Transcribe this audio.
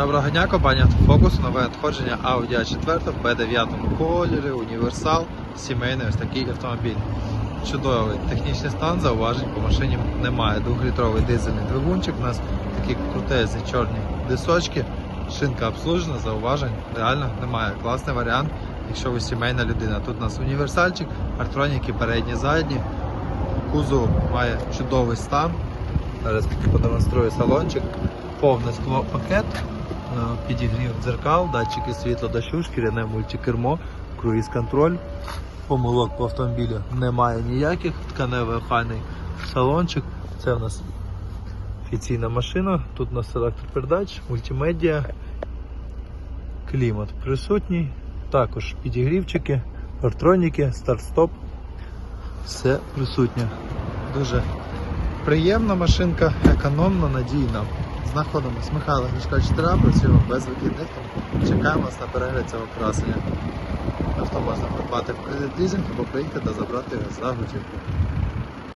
Доброго дня, компанія Focus, нове надходження Audi A4 в B9 кольорі, універсал, сімейний ось такий автомобіль. Чудовий технічний стан, зауважень по машині немає. Двохлітровий дизельний двигунчик, у нас такі крутезні чорні дисочки, шинка обслужена, зауважень реально немає. Класний варіант, якщо ви сімейна людина. Тут у нас універсальчик, партроніки передні, задні. Кузов має чудовий стан. Зараз продемонструю салончик. Повний склопакет, е, підігрів дзеркал, датчики світла дощу, шкіряне мультикермо, круїз-контроль. Помилок по автомобілю немає ніяких, тканевий охайний салончик. Це в нас офіційна машина. Тут у нас селектор передач, мультимедіа, клімат присутній, також підігрівчики, партроніки, старт-стоп. Все присутнє. Дуже приємна машинка, економна, надійна. Знаходимось Михайло Гришко 4, працюємо без вихідних, чекаємо вас на перегляд цього красення. Авто можна придбати в кредит лізинг або приїхати та забрати його за готівку.